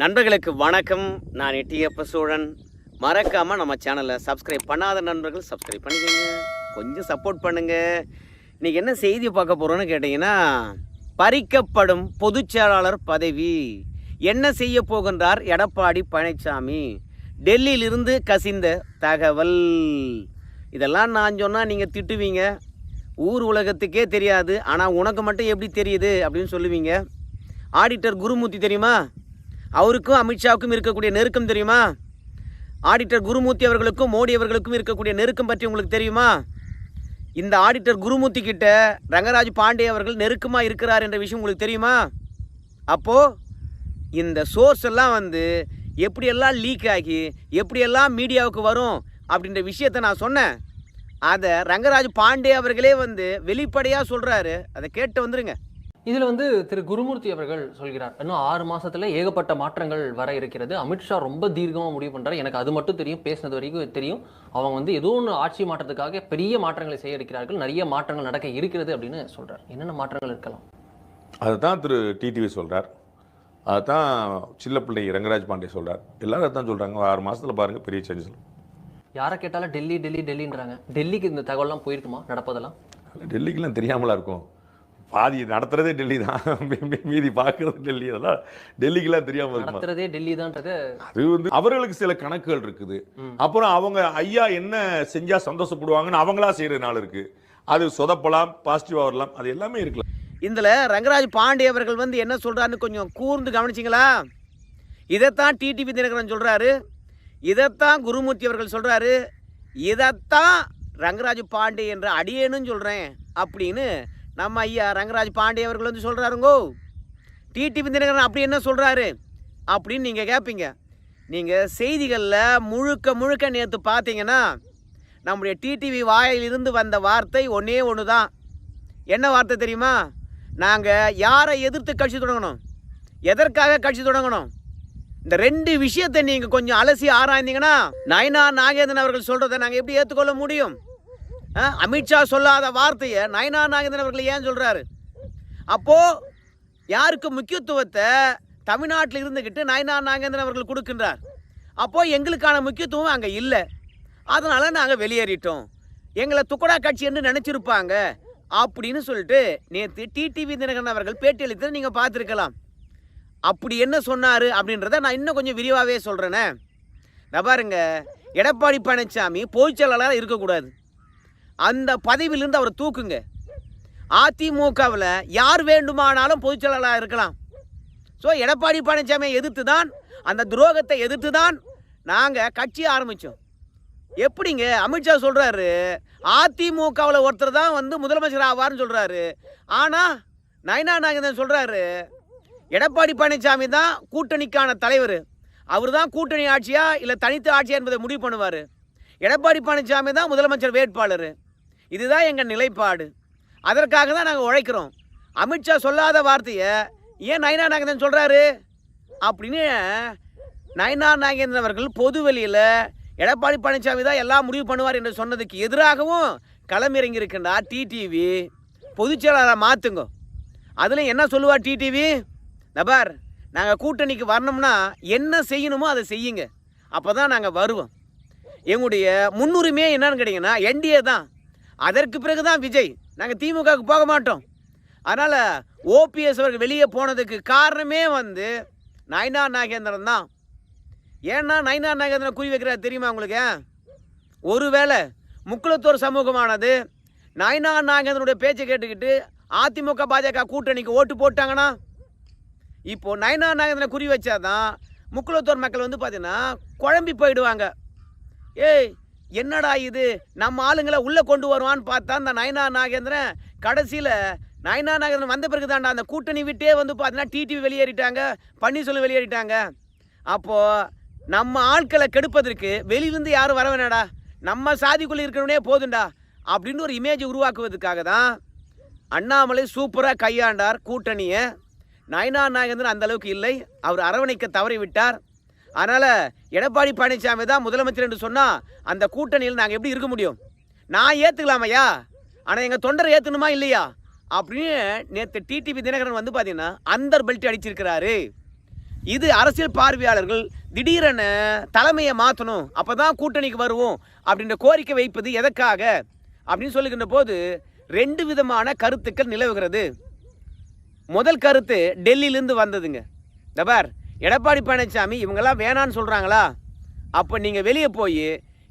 நண்பர்களுக்கு வணக்கம். நான் எட்டியப்ப சோழன். மறக்காமல் நம்ம சேனலை சப்ஸ்கிரைப் பண்ணாத நண்பர்கள் சப்ஸ்கிரைப் பண்ணிக்கோங்க. கொஞ்சம் சப்போர்ட் பண்ணுங்கள் இன்றைக்கி என்ன செய்தி பார்க்க போகிறோன்னு கேட்டிங்கன்னா பறிக்கப்படும் பொதுச்செயலாளர் பதவி. என்ன செய்ய போகின்றார் எடப்பாடி பழனிசாமி டெல்லியிலிருந்து கசிந்த தகவல். இதெல்லாம் நான் சொன்னால் நீங்கள் திட்டுவீங்க. ஊர் உலகத்துக்கே தெரியாது. ஆனால் உனக்கு மட்டும் எப்படி தெரியுது அப்படின்னு சொல்லுவீங்க. ஆடிட்டர் குருமூர்த்தி தெரியுமா? அவருக்கும் அமித்ஷாவுக்கும் இருக்கக்கூடிய நெருக்கம் தெரியுமா? ஆடிட்டர் குருமூர்த்தி அவர்களுக்கும் மோடி அவர்களுக்கும் இருக்கக்கூடிய நெருக்கம் பற்றி உங்களுக்கு தெரியுமா? இந்த ஆடிட்டர் குருமூர்த்தி கிட்ட ரங்கராஜ் பாண்டே அவர்கள் நெருக்கமாக இருக்கிறார் என்ற விஷயம் உங்களுக்கு தெரியுமா? அப்போது இந்த சோர்ஸ் எல்லாம் வந்து எப்படியெல்லாம் லீக் ஆகி எப்படியெல்லாம் மீடியாவுக்கு வரும் அப்படின்ற விஷயத்தை நான் சொன்னேன். அதை ரங்கராஜ் பாண்டே அவர்களே வந்து வெளிப்படையாக சொல்கிறாரு அதை கேட்டு வந்துருங்க. இதுல வந்து திரு குருமூர்த்தி அவர்கள் சொல்கிறார் இன்னும் ஆறு மாசத்துல ஏகப்பட்ட மாற்றங்கள் வர இருக்கிறது. அமித்ஷா ரொம்ப தீர்க்கமா முடிவு பண்றாரு. எனக்கு அது மட்டும் தெரியும். பேசினது வரைக்கும் தெரியும். அவங்க வந்து ஏதோ ஒன்று ஆட்சி மாற்றத்துக்காக பெரிய மாற்றங்களை செய்ய இருக்கிறார்கள். நிறைய மாற்றங்கள் நடக்க இருக்கிறது அப்படின்னு சொல்றார். என்னென்ன மாற்றங்கள் இருக்கலாம்? அதுதான் திரு டிடிவி சொல்றார். அதுதான் சின்ன பிள்ளை ரங்கராஜ் பாண்டே சொல்றார். எல்லாரும் அதான் சொல்றாங்க. ஆறு மாசத்துல பாருங்க பெரிய சேஞ்சஸ் யாரை கேட்டாலும் டெல்லி டெல்லி டெல்லின்றாங்க. டெல்லிக்கு இந்த தகவல்லாம் போயிருக்குமா? நடப்பதெல்லாம்? டெல்லிக்கெல்லாம் தெரியாமலா இருக்கும். பாதி நடத்துறதே டெல்லி தான். மீதி பார்க்கறது டெல்லி. அதெல்லாம் டெல்லிக்கெல்லாம் தெரியாம இருக்குமா? நடத்துறதே டெல்லி தான்றது அது வந்து அவர்களுக்கு சில கணக்குகள் இருக்குது. அப்புறம் அவங்க ஐயா என்ன செஞ்சா சந்தோஷப்படுவாங்கன்னு அவங்களா செய்யற நாள் இருக்கு. அது சொதப்பலாம் பாசிட்டிவா வரலாம் அது எல்லாமே இருக்கலாம். இதில் ரங்கராஜ் பாண்டே அவர்கள் வந்து என்ன சொல்கிறாருன்னு கொஞ்சம் கூர்ந்து கவனிச்சிங்களா? இதைத்தான் டிடிவி தினகரன் சொல்கிறாரு இதைத்தான் குருமூர்த்தி அவர்கள் சொல்கிறாரு இதைத்தான் ரங்கராஜ் பாண்டே என்ற அடியேனும் சொல்கிறேன் அப்படின்னு நம்ம ஐயா ரங்கராஜ் பாண்டே அவர்கள் வந்து சொல்கிறாருங்கோ டிடிவி தினகரன் அப்படி என்ன சொல்கிறாரு அப்படின்னு நீங்கள் கேட்பீங்க நீங்கள் செய்திகளில் முழுக்க முழுக்க நேற்று பார்த்தீங்கன்னா நம்முடைய டிடிவி வாயிலிருந்து வந்த வார்த்தை ஒன்றே ஒன்று தான் என்ன வார்த்தை தெரியுமா? நாங்கள் யாரை எதிர்த்து கட்சி தொடங்கணும்? எதற்காக கட்சி தொடங்கணும்? இந்த ரெண்டு விஷயத்தை நீங்கள் கொஞ்சம் அலசி ஆராய்ந்தீங்கன்னா நயனா நாகேந்திரன் அவர்கள் சொல்கிறத நாங்கள் எப்படி ஏற்றுக்கொள்ள முடியும்? அமித்ஷா சொல்லாத வார்த்தையை நயனா நாகேந்திரன் அவர்கள் ஏன் சொல்கிறாரு அப்போது யாருக்கு முக்கியத்துவத்தை தமிழ்நாட்டில் இருந்துக்கிட்டு நயனா நாகேந்திரன் அவர்கள் கொடுக்கின்றார்? அப்போது எங்களுக்கான முக்கியத்துவம் அங்கே இல்லை. அதனால் நாங்கள் வெளியேறிட்டோம். எங்களை துக்கடா கட்சி என்று நினச்சிருப்பாங்க அப்படின்னு சொல்லிட்டு நேற்று டிடிவி தினகரன் அவர்கள் பேட்டியளித்து நீங்கள் பார்த்துருக்கலாம். அப்படி என்ன சொன்னார் அப்படின்றத நான் இன்னும் கொஞ்சம் விரிவாகவே சொல்கிறேனே நான் பாருங்க எடப்பாடி பழனிசாமி பொதுச்செயலாளராக இருக்கக்கூடாது. அந்த பதவியிலிருந்து அவரை தூக்குங்க. அதிமுகவில் யார் வேண்டுமானாலும் பொதுச்செயலாளராக இருக்கலாம். ஸோ எடப்பாடி பழனிசாமியை எதிர்த்து தான் அந்த துரோகத்தை எதிர்த்து தான் நாங்கள் கட்சி ஆரம்பித்தோம் எப்படிங்க? அமித்ஷா சொல்கிறாரு அதிமுகவில் ஒருத்தர் தான் வந்து முதலமைச்சர் ஆவார்னு சொல்கிறாரு ஆனால் நயனா நாகேந்திரன் சொல்கிறாரு எடப்பாடி பழனிசாமி தான் கூட்டணிக்கான தலைவர். அவர் தான் கூட்டணி ஆட்சியா இல்லை தனித்த ஆட்சியா என்பதை முடிவு பண்ணுவார். எடப்பாடி பழனிசாமி தான் முதலமைச்சர் வேட்பாளர். இதுதான் எங்கள் நிலைப்பாடு. அதற்காக தான் நாங்கள் உழைக்கிறோம். அமித்ஷா சொல்லாத வார்த்தையை ஏன் நயனா நாகேந்திரன் சொல்கிறாரு அப்படின்னு நயனா நாகேந்திரன் அவர்கள் பொது வெளியில் எடப்பாடி பழனிசாமி தான் எல்லாம் முடிவு பண்ணுவார் என்று சொன்னதுக்கு எதிராகவும் களமிறங்கி இருக்கின்றா டிடிவி பொதுச் செயலாளரை மாற்றுங்க அதில் என்ன சொல்லுவார் டிடிவி? நபார் நாங்கள் கூட்டணிக்கு வரணும்னா என்ன செய்யணுமோ அதை செய்யுங்க. அப்போ தான் நாங்கள் வருவோம். எங்களுடைய முன்னுரிமையே என்னன்னு கேட்டிங்கன்னா என்டிஏ தான். அதற்கு பிறகு தான் விஜய். நாங்கள் திமுகவுக்கு போக மாட்டோம். அதனால் ஓபிஎஸ் அவர்கள் வெளியே போனதுக்கு காரணமே வந்து நயனா நாகேந்திரன் தான். ஏன்னா நயனா நாகேந்திரன் குறி வைக்கிறார் தெரியுமா உங்களுக்கு? ஒருவேளை முக்குளத்தோர் சமூகமானது நயனா நாகேந்திரனுடைய பேச்சை கேட்டுக்கிட்டு அதிமுக பாஜக கூட்டணிக்கு ஓட்டு போட்டாங்கன்னா இப்போ நயனா நாகேந்திரன் குறி வச்சாதான் முக்குளத்தோர் மக்கள் வந்து பார்த்தீங்கன்னா குழம்பி போயிடுவாங்க. ஏய் என்னடா இது? நம்ம ஆளுங்களை உள்ளே கொண்டு வருவான்னு பார்த்தா அந்த நயனா நாகேந்திரன் கடைசியில் நயனா நாகேந்திரன் வந்த பிறகு தாண்டா அந்த கூட்டணி விட்டே வந்து பார்த்தீங்கன்னா டிடிவி வெளியேறிட்டாங்க பன்னீர்செல்வம் வெளியேறிட்டாங்க. அப்போது நம்ம ஆட்களை கெடுப்பதற்கு வெளியிலிருந்து யாரும் வர வேணாடா நம்ம சாதிக்குள்ளே இருக்கணும்னே போதுண்டா அப்படின்னு ஒரு இமேஜ் உருவாக்குவதற்காக தான் அண்ணாமலை சூப்பராக கையாண்டார் கூட்டணியை. நயனா நாகேந்திரன் அந்தளவுக்கு இல்லை. அவர் அரவணைக்க தவறிவிட்டார். அதனால் எடப்பாடி பழனிசாமி தான் முதலமைச்சர் என்று சொன்னால் அந்த கூட்டணியில் நாங்கள் எப்படி இருக்க முடியும்? நான் ஏற்றுக்கலாமையா ஆனால் எங்கள் தொண்டரை ஏற்றணுமா இல்லையா? அப்படின்னு நேற்று டிடிவி தினகரன் வந்து பார்த்தீங்கன்னா அந்தர் பெல்ட் அடிச்சிருக்கிறாரு. இது அரசியல் பார்வையாளர்கள் திடீரென தலைமையை மாற்றணும் அப்போ தான் கூட்டணிக்கு வருவோம் அப்படின்ற கோரிக்கை வைப்பது எதற்காக? அப்படின்னு சொல்லுகின்ற போது ரெண்டு விதமான கருத்துக்கள் நிலவுகிறது. முதல் கருத்து டெல்லியிலேருந்து வந்ததுங்க. தபார் எடப்பாடி பழனிசாமி இவங்கெல்லாம் வேணான்னு சொல்கிறாங்களா அப்போ நீங்கள் வெளியே போய்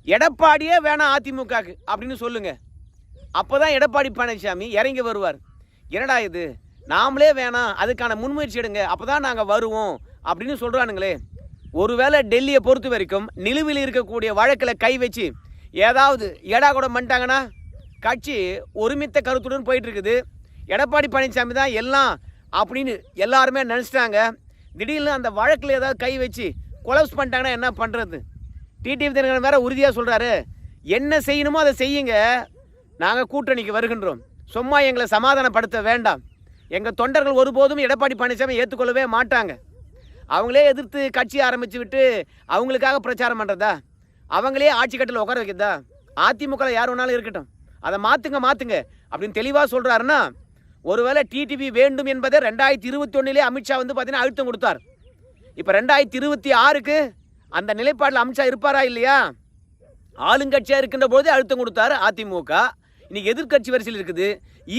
எடப்பாடியே வேணாம் அதிமுகக்கு அப்படின்னு சொல்லுங்கள் அப்போ தான் எடப்பாடி பழனிசாமி இறங்கி வருவார். என்னடா இது? நாமளே வேணாம் அதுக்கான முன்முயற்சி எடுங்க அப்போ தான் நாங்கள் வருவோம் அப்படின்னு சொல்கிறானுங்களே ஒருவேளை டெல்லியை பொறுத்த வரைக்கும் நிலுவையில் இருக்கக்கூடிய வழக்கில் கை வச்சு ஏதாவது ஏடா கூட பண்ணிட்டாங்கன்னா கட்சி ஒருமித்த கருத்துடன் போயிட்டு இருக்குது. எடப்பாடி பழனிசாமி தான் எல்லாம் அப்படின்னு எல்லாருமே நினச்சிட்டாங்க. திடீர்னு அந்த வழக்கில் ஏதாவது கை வச்சு கொலப்ஸ் பண்ணிட்டாங்கன்னா என்ன பண்ணுறது டிடிவி தினகரன் வேற உறுதியாக சொல்கிறாரு என்ன செய்யணுமோ அதை செய்யுங்க. நாங்கள் கூட்டணிக்கு வருகின்றோம். சும்மா எங்களை சமாதானப்படுத்த வேண்டாம். எங்கள் தொண்டர்கள் ஒருபோதும் எடப்பாடி பழனிசாமி ஏற்றுக்கொள்ளவே மாட்டாங்க. அவங்களே எதிர்த்து கட்சி ஆரம்பித்து விட்டு அவங்களுக்காக பிரச்சாரம் பண்ணுறதா அவங்களே ஆட்சி கட்டில் உட்கார வைக்கிறதா? அதிமுக யார் வேணாலும் இருக்கட்டும். அதை மாற்றுங்க மாற்றுங்க அப்படின்னு தெளிவாக சொல்கிறாருன்னா ஒருவேளை டிடிவி வேண்டும் என்பதை ரெண்டாயிரத்தி இருபத்தி ஒன்றிலே அமித்ஷா வந்து பார்த்தீங்கன்னா அழுத்தம் கொடுத்தார். இப்போ ரெண்டாயிரத்தி இருபத்தி ஆறுக்கு அந்த நிலைப்பாட்டில் அமித்ஷா இருப்பாரா இல்லையா? ஆளுங்கட்சியாக இருக்கின்ற போதே அழுத்தம் கொடுத்தார் அதிமுக. இன்னைக்கு எதிர்க்கட்சி வரிசையில் இருக்குது.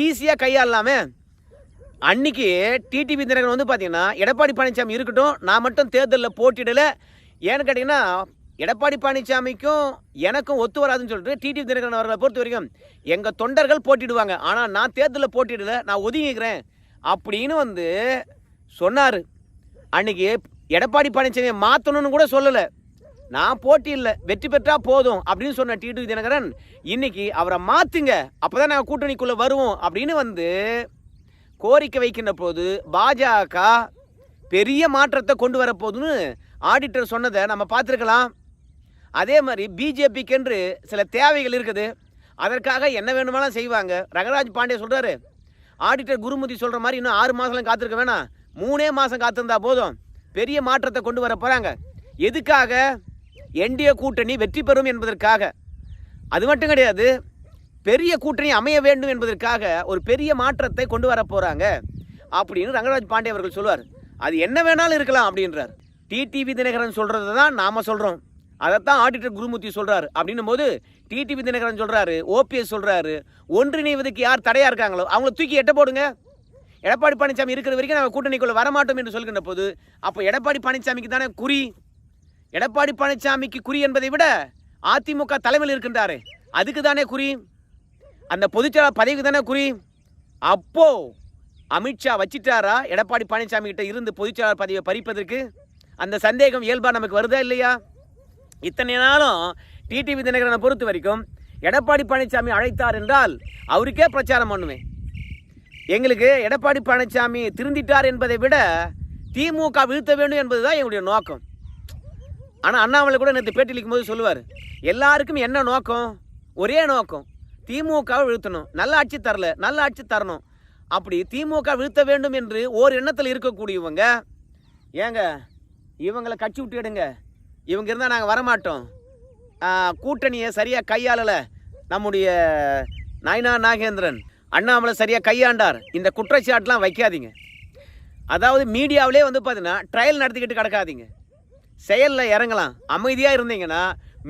ஈஸியாக கையாளலாமே. அன்னைக்கு டிடிவி தினகரன் வந்து பார்த்தீங்கன்னா எடப்பாடி பழனிசாமி இருக்கட்டும் நான் மட்டும் தேர்தலில் போட்டியிடலை. ஏன்னு கேட்டிங்கன்னா எடப்பாடி பழனிசாமிக்கும் எனக்கும் ஒத்து வராதுன்னு சொல்லிட்டு டிடிவி தினகரன் அவர்களை பொறுத்த வரைக்கும் எங்கள் தொண்டர்கள் போட்டிடுவாங்க. ஆனால் நான் தேர்தலில் போட்டிடல நான் ஒதுங்கிக்கிறேன் அப்படின்னு வந்து சொன்னார். அன்னைக்கு எடப்பாடி பழனிசாமியை மாற்றணும்னு கூட சொல்லலை. நான் போட்டி இல்லை வெற்றி பெற்றா போதும் அப்படின்னு சொன்ன டிடிவி தினகரன் இன்னைக்கு அவரை மாற்றுங்க அப்போ தான் நாங்கள் கூட்டணிக்குள்ளே வருவோம் அப்படின்னு வந்து கோரிக்கை வைக்கின்ற போது பாஜக பெரிய மாற்றத்தை கொண்டு வரப்போகுதுன்னு ஆடிட்டர் சொன்னதை நம்ம பார்த்துருக்கலாம். அதே மாதிரி பிஜேபிக்கென்று சில தேவைகள் இருக்குது. அதற்காக என்ன வேணுமானாலும் செய்வாங்க. ரங்கராஜ் பாண்டே சொல்கிறாரு ஆடிட்டர் குருமூர்த்தி சொல்கிற மாதிரி இன்னும் ஆறு மாதம்லாம் காத்திருக்க வேணாம். மூணே மாதம் காத்திருந்தா போதும். பெரிய மாற்றத்தை கொண்டு வர போகிறாங்க எதுக்காக என்டிஏ கூட்டணி வெற்றி பெறும் என்பதற்காக? அது மட்டும் கிடையாது பெரிய கூட்டணி அமைய வேண்டும் என்பதற்காக ஒரு பெரிய மாற்றத்தை கொண்டு வர போகிறாங்க அப்படின்னு ரங்கராஜ் பாண்டே அவர்கள் சொல்லுவார் அது என்ன வேணாலும் இருக்கலாம் அப்படின்றார். டிடிவி தினகரன் சொல்கிறது தான் நாம் சொல்கிறோம் அதைத்தான் ஆடிட்டர் குருமூர்த்தி சொல்கிறாரு அப்படின்னும் போது டிடிவி தினகரன் சொல்கிறாரு ஓபிஎஸ் சொல்கிறாரு ஒன்றிணைவதற்கு யார் தடையாக இருக்காங்களோ அவங்கள தூக்கி எட்ட போடுங்க. எடப்பாடி பழனிசாமி இருக்கிற வரைக்கும் நாங்கள் கூட்டணிக்குள்ள வரமாட்டோம் என்று சொல்கின்ற போது அப்போ எடப்பாடி பழனிசாமிக்கு தானே குறி. எடப்பாடி பழனிசாமிக்கு குறி என்பதை விட அதிமுக தலைமையில் இருக்கின்றாரு அதுக்கு தானே குறி. அந்த பொதுச்செயலாளர் பதவிக்கு தானே குறி. அப்போ அமித்ஷா வச்சிட்டாரா? எடப்பாடி பழனிசாமி கிட்ட இருந்து பொதுச்செயலாளர் பதவியை பறிப்பதற்கு? அந்த சந்தேகம் இயல்பாக நமக்கு வருதா இல்லையா? இத்தனை நாளும் டிடிவி தினகரனை பொறுத்த வரைக்கும் எடப்பாடி பழனிசாமி அழைத்தார் என்றால் அவருக்கே பிரச்சாரம் பண்ணுவேன். எங்களுக்கு எடப்பாடி பழனிசாமி திருந்திட்டார் என்பதை விட திமுக வீழ்த்த வேண்டும் என்பதுதான் எங்களுடைய நோக்கம். ஆனால் அண்ணாமலை கூட நேற்று பேட்டியளிக்கும் போது சொல்லுவார் எல்லாருக்கும் என்ன நோக்கம்? ஒரே நோக்கம் திமுகவை வீழ்த்தணும். நல்ல ஆட்சி தரல நல்ல ஆட்சி தரணும். அப்படி திமுக வீழ்த்த வேண்டும் என்று ஓர் எண்ணத்தில் இருக்கக்கூடியவங்க ஏங்க இவங்களை கட்சி விட்டு எடுங்க. இவங்க இருந்தால் நாங்கள் வரமாட்டோம். கூட்டணியை சரியாக கையாளலை நம்முடைய நாயனா நாகேந்திரன். அண்ணாமலை சரியாக கையாண்டார். இந்த குற்றச்சாட்டுலாம் வைக்காதீங்க. அதாவது மீடியாவிலே வந்து பார்த்தீங்கன்னா ட்ரையல் நடத்திக்கிட்டு கிடக்காதீங்க. செயலில் இறங்கலாம். அமைதியாக இருந்தீங்கன்னா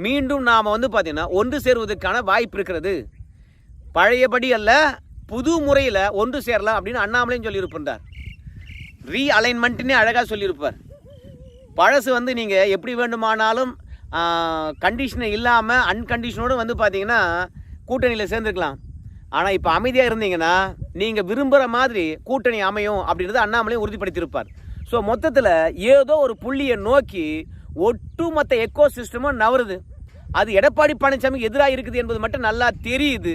மீண்டும் நாம் வந்து பார்த்தீங்கன்னா ஒன்று சேருவதற்கான வாய்ப்பு இருக்கிறது. பழையபடி அல்ல புது முறையில் ஒன்று சேரலாம் அப்படின்னு அண்ணாமலையும் சொல்லியிருப்பார். ரீ அலைன்மெண்ட்னே அழகாக சொல்லியிருப்பார். பழசு வந்து நீங்கள் எப்படி வேண்டுமானாலும் கண்டிஷனை இல்லாமல் அன்கண்டிஷனோடு வந்து பார்த்தீங்கன்னா கூட்டணியில் சேர்ந்துருக்கலாம். ஆனால் இப்போ அமைதியாக இருந்தீங்கன்னா நீங்கள் விரும்புகிற மாதிரி கூட்டணி அமையும் அப்படின்றத அண்ணாமலையும் உறுதிப்படுத்தியிருப்பார். ஸோ மொத்தத்தில் ஏதோ ஒரு புள்ளியை நோக்கி ஒட்டுமொத்த எக்கோ சிஸ்டமும் நவருது. அது எடப்பாடி பழனிசாமிக்கு எதிராக இருக்குது என்பது மட்டும் நல்லா தெரியுது.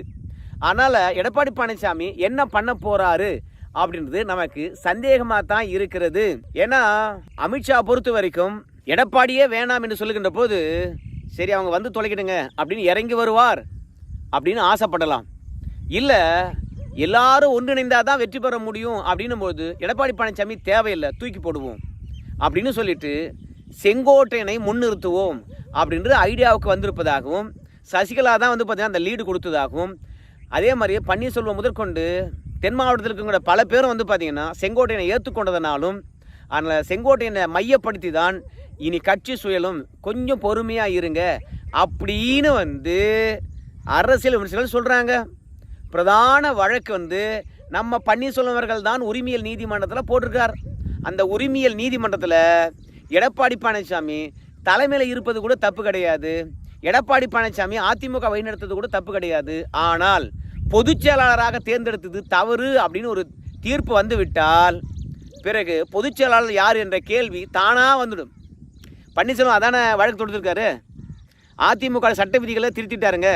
அதனால் எடப்பாடி பழனிசாமி என்ன பண்ண போகிறாரு அப்படின்றது நமக்கு சந்தேகமாக தான் இருக்கிறது. ஏன்னா அமித்ஷா பொறுத்த வரைக்கும் எடப்பாடியே வேணாம் என்று சொல்லுகின்ற போது சரி அவங்க வந்து தொலைக்கிடுங்க அப்படின்னு இறங்கி வருவார் அப்படின்னு ஆசைப்படலாம். இல்லை எல்லாரும் ஒன்றிணைந்தால் தான் வெற்றி பெற முடியும் அப்படின்னும் போது எடப்பாடி பழனிசாமி தேவையில்லை தூக்கி போடுவோம் அப்படின்னு சொல்லிட்டு செங்கோட்டையனை முன்னிறுத்துவோம் அப்படின்ற ஐடியாவுக்கு வந்திருப்பதாகவும் சசிகலா தான் வந்து பார்த்திங்கன்னா அந்த லீடு கொடுத்ததாகவும் அதே மாதிரி பன்னீர்செல்வம் முதற்கொண்டு தென் மாவட்டத்தில் இருக்கக்கூடிய பல பேரும் வந்து பார்த்திங்கன்னா செங்கோட்டையனை ஏற்றுக்கொண்டதனாலும் அதனால் செங்கோட்டையனை மையப்படுத்தி தான் இனி கட்சி சுயலும் கொஞ்சம் பொறுமையாக இருங்க அப்படின்னு வந்து அரசியல் விமர்சனம் சொல்கிறாங்க பிரதான வழக்கு வந்து நம்ம பன்னீர்செல்வம் அவர்கள் தான் உரிமையல் நீதிமன்றத்தில் போட்டிருக்கார். அந்த உரிமையல் நீதிமன்றத்தில் எடப்பாடி பழனிசாமி தலைமையில் இருப்பது கூட தப்பு கிடையாது. எடப்பாடி பழனிசாமி அதிமுக வழிநடத்துறது கூட தப்பு கிடையாது. ஆனால் பொதுச் செயலாளராக தேர்ந்தெடுத்தது தவறு அப்படின்னு ஒரு தீர்ப்பு வந்துவிட்டால் பிறகு பொதுச் செயலாளர் யார் என்ற கேள்வி தானாக வந்துடும். பன்னீர்செல்வம் அதானே வழக்கு தொடுத்திருக்காரு? அதிமுக சட்ட விதிகளை திருத்திட்டாருங்க.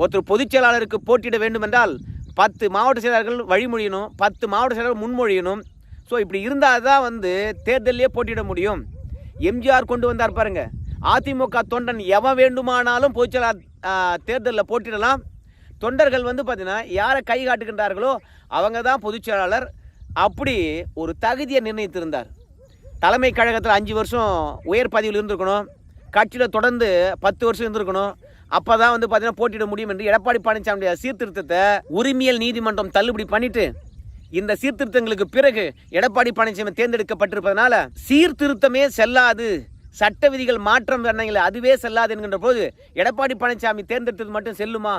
ஒருத்தர் பொதுச் செயலாளருக்கு போட்டியிட வேண்டுமென்றால் பத்து மாவட்ட செயலாளர்கள் வழிமொழியணும் பத்து மாவட்ட செயலாளர் முன்மொழியணும். ஸோ இப்படி இருந்தால் தான் வந்து தேர்தலிலே போட்டியிட முடியும். எம்ஜிஆர் கொண்டு வந்தார் பாருங்க. அதிமுக தொண்டன் எவன் வேண்டுமானாலும் பொதுச்செயலாளர் தேர்தலில் போட்டியிடலாம். தொண்டர்கள் வந்து பார்த்தீங்கன்னா யாரை கை காட்டுகின்றார்களோ அவங்க தான் பொதுச் செயலாளர். அப்படி ஒரு தகுதியை நிர்ணயித்திருந்தார். தலைமை கழகத்தில் அஞ்சு வருஷம் உயர் பதவியில் இருந்திருக்கணும். கட்சியில் தொடர்ந்து பத்து வருஷம் இருந்திருக்கணும். அப்போ தான் வந்து பார்த்தீங்கன்னா போட்டியிட முடியும் என்று எடப்பாடி பழனிசாமியுடைய சீர்திருத்தத்தை உரிமையல் நீதிமன்றம் தள்ளுபடி பண்ணிட்டு இந்த சீர்திருத்தங்களுக்கு பிறகு எடப்பாடி பழனிசாமி தேர்ந்தெடுக்கப்பட்டிருப்பதனால சீர்திருத்தமே செல்லாது. சட்ட விதிகள் மாற்றம் பண்ணீங்களே அதுவே செல்லாது என்கின்ற போது எடப்பாடி பழனிசாமி தேர்ந்தெடுத்தது மட்டும் செல்லுமா?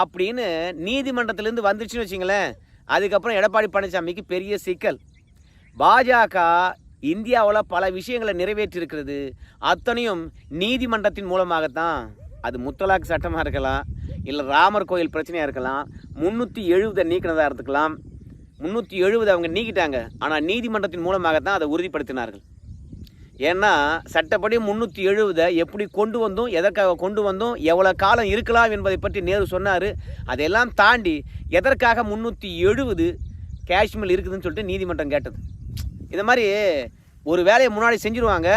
அப்படின்னு நீதிமன்றத்திலேருந்து வந்துச்சுன்னு வச்சிங்களேன். அதுக்கப்புறம் எடப்பாடி பழனிசாமிக்கு பெரிய சிக்கல். பாஜக இந்தியாவில் பல விஷயங்களை நிறைவேற்றியிருக்கிறது அத்தனையும் நீதிமன்றத்தின் மூலமாகத்தான். அது முத்தலாக் சட்டமாக இருக்கலாம் இல்லை ராமர் கோயில் பிரச்சனையாக இருக்கலாம் முந்நூற்றி எழுபதை நீக்கினதாக இருக்கலாம். முந்நூற்றி எழுபது அவங்க நீக்கிட்டாங்க. ஆனால் நீதிமன்றத்தின் மூலமாகத்தான் அதை உறுதிப்படுத்தினார்கள். ஏன்னா சட்டப்படி முந்நூற்றி எழுபதை எப்படி கொண்டு வந்தோம் எதற்காக கொண்டு வந்தோம் எவ்வளோ காலம் இருக்கலாம் என்பதை பற்றி நேரு சொன்னார். அதையெல்லாம் தாண்டி எதற்காக முந்நூற்றி எழுபது காஷ்மீர் இருக்குதுன்னு சொல்லிட்டு நீதிமன்றம் கேட்டது. இந்த மாதிரி ஒரு வேலையை முன்னாடி செஞ்சுருவாங்க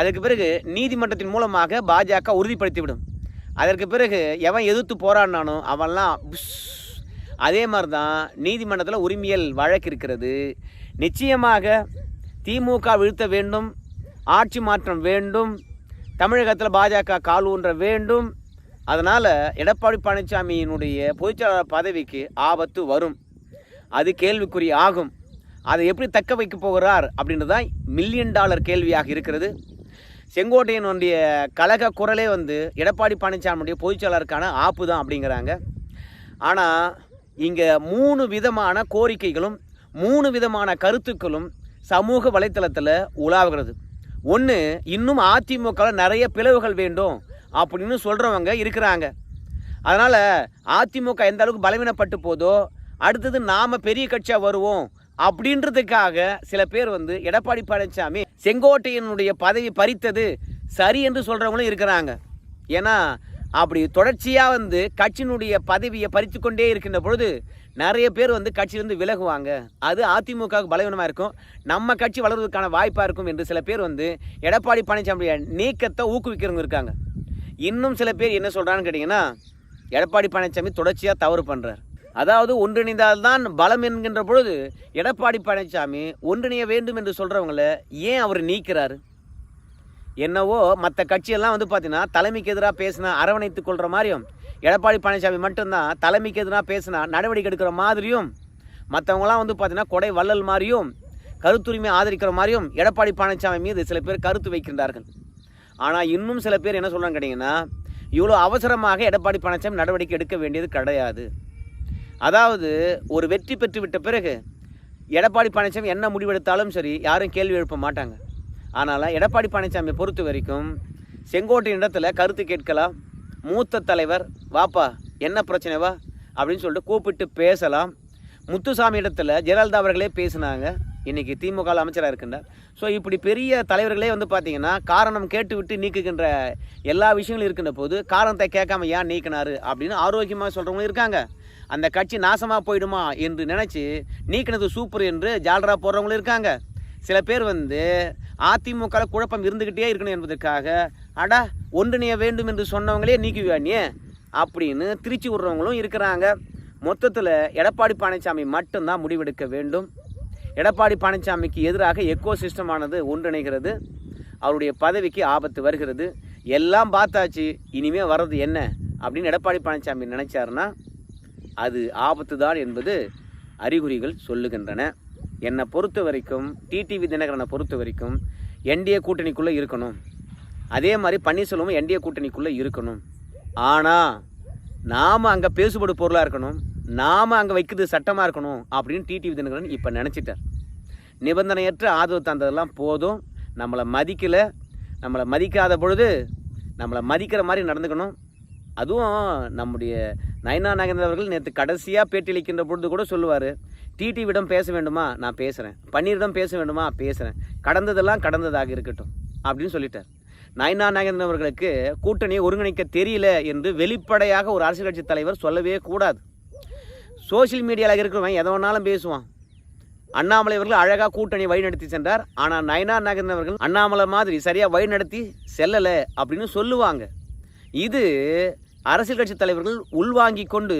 அதற்கு பிறகு நீதிமன்றத்தின் மூலமாக பாஜக உறுதிப்படுத்திவிடும். அதற்கு பிறகு எவன் எதிர்த்து போராடினானோ அவன்லாம் அதே மாதிரி தான் நீதிமன்றத்தில் உரிமையல் வழக்கு இருக்கிறது. நிச்சயமாக திமுக வீழ்த்த வேண்டும் ஆட்சி மாற்றம் வேண்டும் தமிழகத்தில் பாஜக கால் ஊன்ற வேண்டும். அதனால் எடப்பாடி பழனிசாமியினுடைய பொதுச்செயலாளர் பதவிக்கு ஆபத்து வரும். அது கேள்விக்குறி ஆகும். அதை எப்படி தக்க வைக்க போகிறார் அப்படின்றது தான் மில்லியன் டாலர் கேள்வியாக இருக்கிறது. செங்கோட்டையனுடைய கழக குரலே வந்து எடப்பாடி பழனிசாமியுடைய பொதுச்செயலாளருக்கான ஆப்பு தான் அப்படிங்கிறாங்க. ஆனால் இங்கே மூணு விதமான கோரிக்கைகளும் மூணு விதமான கருத்துக்களும் சமூக வலைத்தளத்தில் உலாவுகிறது. ஒன்று இன்னும் அதிமுகவில் நிறைய பிளவுகள் வேண்டும் அப்படின்னு சொல்கிறவங்க இருக்கிறாங்க. அதனால் அதிமுக எந்த அளவுக்கு பலவீனப்பட்டு போதோ அடுத்தது நாம் பெரிய கட்சியாக வருவோம் அப்படின்றதுக்காக சில பேர் வந்து எடப்பாடி பழனிசாமி செங்கோட்டையனுடைய பதவி பறித்தது சரி என்று சொல்கிறவங்களும் இருக்கிறாங்க. ஏன்னா அப்படி தொடர்ச்சியாக வந்து கட்சியினுடைய பதவியை பறித்து கொண்டே இருக்கின்ற பொழுது நிறைய பேர் வந்து கட்சியிலேருந்து விலகுவாங்க. அது அதிமுகவுக்கு பலவீனமாக இருக்கும். நம்ம கட்சி வளர்வதற்கான வாய்ப்பாக இருக்கும் என்று சில பேர் வந்து எடப்பாடி பழனிசாமியுடைய நீக்கத்தை ஊக்குவிக்கிறவங்க இருக்காங்க. இன்னும் சில பேர் என்ன சொல்கிறான்னு கேட்டிங்கன்னா எடப்பாடி பழனிசாமி தொடர்ச்சியாக தவறு பண்ணுறார் அதாவது ஒன்றிணைந்தால்தான் பலம் என்கின்ற பொழுது எடப்பாடி பழனிசாமி ஒன்றிணைய வேண்டும் என்று சொல்கிறவங்கள ஏன் அவர் நீக்கிறாரு? என்னவோ மற்ற கட்சியெல்லாம் வந்து பார்த்தீங்கன்னா தலைமைக்கு எதிராக பேசினா அரவணைத்து கொள்கிற மாதிரியும் எடப்பாடி பழனிசாமி மட்டும்தான் தலைமைக்கு எதுனா பேசினா நடவடிக்கை எடுக்கிற மாதிரியும் மற்றவங்களாம் வந்து பார்த்தீங்கன்னா கொடை வள்ளல் மாதிரியும் கருத்துரிமை ஆதரிக்கிற மாதிரியும் எடப்பாடி பழனிசாமி மீது சில பேர் கருத்து வைக்கின்றார்கள். ஆனால் இன்னும் சில பேர் என்ன சொல்கிறாங்க கேட்டிங்கன்னா இவ்வளோ அவசரமாக எடப்பாடி பழனிசாமி நடவடிக்கை எடுக்க வேண்டியது கிடையாது. அதாவது ஒரு வெற்றி பெற்று விட்ட பிறகு எடப்பாடி பழனிசாமி என்ன முடிவெடுத்தாலும் சரி யாரும் கேள்வி எழுப்ப மாட்டாங்க. ஆனால் எடப்பாடி பழனிசாமியை பொறுத்த வரைக்கும் செங்கோட்டையின் இடத்துல கருத்து கேட்கலாம் மூத்த தலைவர் வாப்பா என்ன பிரச்சனைவா? அப்படின்னு சொல்லிட்டு கூப்பிட்டு பேசலாம். முத்துசாமி இடத்துல ஜெயலலிதா அவர்களே பேசினாங்க. இன்றைக்கி திமுக அமைச்சராக இருக்கின்றார். ஸோ இப்படி பெரிய தலைவர்களே வந்து பார்த்தீங்கன்னா காரணம் கேட்டு விட்டு நீக்குகின்ற எல்லா விஷயங்களும் இருக்கின்ற போது காரணத்தை கேட்காம ஏன் நீக்கினாரு அப்படின்னு ஆரோக்கியமாக சொல்கிறவங்களும் இருக்காங்க. அந்த கட்சி நாசமாக போயிடுமா என்று நினச்சி நீக்கினது சூப்பர் என்று ஜாலராக போடுறவங்களும் இருக்காங்க. சில பேர் வந்து அதிமுக குழப்பம் இருந்துக்கிட்டே இருக்கணும் என்பதற்காக அடா ஒன்றிணைய வேண்டும் என்று சொன்னவங்களே நீக்குவியா நீ? அப்படின்னு திருச்சி விடுறவங்களும் இருக்கிறாங்க. மொத்தத்தில் எடப்பாடி பழனிசாமி மட்டும்தான் முடிவெடுக்க வேண்டும். எடப்பாடி பழனிசாமிக்கு எதிராக எக்கோ சிஸ்டமானது ஒன்றிணைகிறது. அவருடைய பதவிக்கு ஆபத்து வருகிறது. எல்லாம் பார்த்தாச்சு இனிமே வர்றது என்ன? அப்படின்னு எடப்பாடி பழனிசாமி நினைச்சாருன்னா அது ஆபத்து தான் என்பது அறிகுறிகள் சொல்லுகின்றன. என்னை பொறுத்த வரைக்கும் டிடிவி தினகரனை பொறுத்த வரைக்கும் என்டிஏ கூட்டணிக்குள்ளே இருக்கணும். அதே மாதிரி பன்னீர்செல்வமும் என்டிஏ கூட்டணிக்குள்ளே இருக்கணும். ஆனால் நாம் அங்கே பேசுபடு பொருளாக இருக்கணும். நாம் அங்கே வைக்கிறது சட்டமாக இருக்கணும் அப்படின்னு டிடிவி தினகரன் இப்போ நினச்சிட்டார். நிபந்தனையற்ற ஆதரவு தந்ததெல்லாம் போதும். நம்மளை மதிக்கலை. நம்மளை மதிக்காத பொழுது நம்மளை மதிக்கிற மாதிரி நடந்துக்கணும். அதுவும் நம்முடைய நயனா நாகேந்திரன் அவர்கள் நேற்று கடைசியாக பேட்டியளிக்கின்ற பொழுது கூட சொல்லுவார் டிடிவிடம் பேச வேண்டுமா? நான் பேசுகிறேன் பன்னீரிடம் பேச வேண்டுமா? பேசுகிறேன் கடந்ததெல்லாம் கடந்ததாக இருக்கட்டும். அப்படின்னு சொல்லிட்டார். நயனா நாகேந்திரன் அவர்களுக்கு கூட்டணியை ஒருங்கிணைக்க தெரியல என்று வெளிப்படையாக ஒரு அரசியல் கட்சி தலைவர் சொல்லவே கூடாது. சோஷியல் மீடியாவில் இருக்கிறவன் எதை வேணாலும் பேசுவான். அண்ணாமலை அவர்கள் அழகாக கூட்டணி வழிநடத்தி சென்றார். ஆனால் நயனா நாகேந்திரன் அவர்கள் அண்ணாமலை மாதிரி சரியாக வழிநடத்தி செல்லலை அப்படின்னு சொல்லுவாங்க. இது அரசியல் கட்சி தலைவர்கள் உள்வாங்கி கொண்டு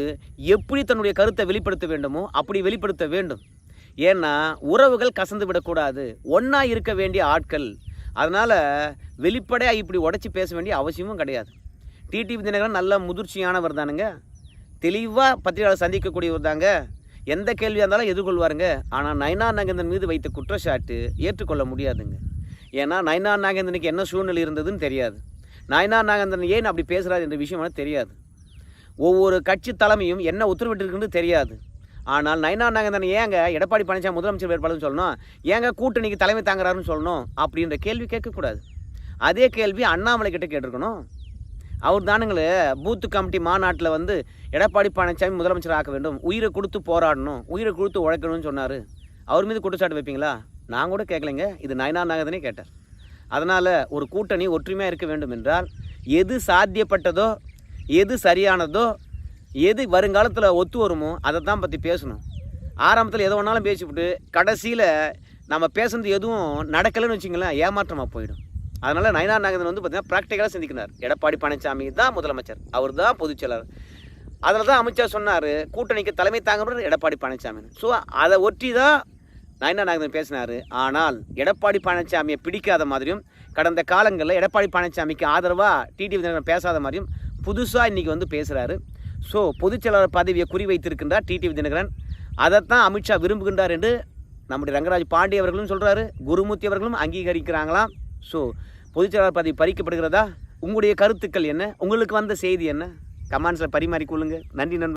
எப்படி தன்னுடைய கருத்தை வெளிப்படுத்த வேண்டுமோ அப்படி வெளிப்படுத்த வேண்டும். ஏன்னா உறவுகள் கசந்து விடக்கூடாது. ஒன்றா இருக்க வேண்டிய ஆட்கள் அதனால் வெளிப்படையாக இப்படி உடச்சி பேச வேண்டிய அவசியமும் கிடையாது. டிடிவி தினகரன் நல்ல முதிர்ச்சியானவர் தானுங்க. தெளிவாக பத்திரிகையாளர் சந்திக்கக்கூடியவர் தாங்க. எந்த கேள்வியாக இருந்தாலும் எதிர்கொள்வாருங்க. ஆனால் நயனா நாகேந்திரன் மீது வைத்த குற்றச்சாட்டு ஏற்றுக்கொள்ள முடியாதுங்க. ஏன்னா நயனா நாகேந்திரனுக்கு என்ன சூழ்நிலை இருந்ததுன்னு தெரியாது. நயனா நாகேந்திரன் ஏன் அப்படி பேசுகிறார் என்ற விஷயம் தெரியாது. ஒவ்வொரு கட்சி தலைமையும் என்ன உத்தரவிட்டிருக்குன்னு தெரியாது. ஆனால் நயனா நாகேந்திரன் ஏங்க எடப்பாடி பழனிசாமி முதலமைச்சர் வேட்பாளர்னு சொல்லணும்? ஏங்க கூட்டணிக்கு தலைமை தாங்குறாருன்னு சொல்லணும்? அப்படின்ற கேள்வி கேட்கக்கூடாது. அதே கேள்வி அண்ணாமலை கிட்ட கேட்டிருக்கணும். அவர் தானுங்களே பூத்து கமிட்டி மாநாட்டில் வந்து எடப்பாடி பழனிசாமி முதலமைச்சர் ஆக்க வேண்டும் உயிரை கொடுத்து போராடணும் உயிரை கொடுத்து உழைக்கணும்னு சொன்னார். அவர் மீது குற்றச்சாட்டு வைப்பீங்களா? நான் கூட கேட்கலைங்க. இது நயனா நாகதனே கேட்டார். அதனால் ஒரு கூட்டணி ஒற்றுமையாக இருக்க வேண்டும் என்றால் எது சாத்தியப்பட்டதோ எது சரியானதோ எது வருங்காலத்தில் ஒத்து வருமோ அதை தான் பற்றி பேசணும். ஆரம்பத்தில் எது வேணாலும் பேசிவிட்டு கடைசியில் நம்ம பேசுனது எதுவும் நடக்கலைன்னு வச்சிங்களேன் ஏமாற்றமாக போயிடும். அதனால் நயனா நாகேந்திரன் வந்து பார்த்தீங்கன்னா ப்ராக்டிக்கலாக சிந்திக்கிறார் எடப்பாடி பழனிசாமி தான் முதலமைச்சர். அவர் தான் பொதுச்செயலாளர் அதில் தான் அமைச்சர் சொன்னார் கூட்டணிக்கு தலைமை தாங்குறது எடப்பாடி பழனிசாமி ஸோ அதை ஒட்டி தான் நயனா நாகேந்திரன் பேசினார். ஆனால் எடப்பாடி பழனிசாமியை பிடிக்காத மாதிரியும் கடந்த காலங்களில் எடப்பாடி பழனிசாமிக்கு ஆதரவாக டிடிவி தினகரன் பேசாத மாதிரியும் புதுசாக இன்றைக்கி வந்து பேசுகிறாரு ஸோ பொதுச்செயலாளர் பதவியை குறிவைத்திருக்கின்றார் டிடிவி தினகரன் அதைத்தான் அமித்ஷா விரும்புகின்றார் என்று நம்முடைய ரங்கராஜ் பாண்டி அவர்களும் சொல்கிறாரு குருமூர்த்தி அவர்களும் அங்கீகரிக்கிறாங்களாம். ஸோ பொதுச்செயலாளர் பதவி பறிக்கப்படுகிறதா? உங்களுடைய கருத்துக்கள் என்ன? உங்களுக்கு வந்த செய்தி என்ன? கமெண்ட்ஸில் பரிமாறிக்கொள்ளுங்க. நன்றி நண்பர்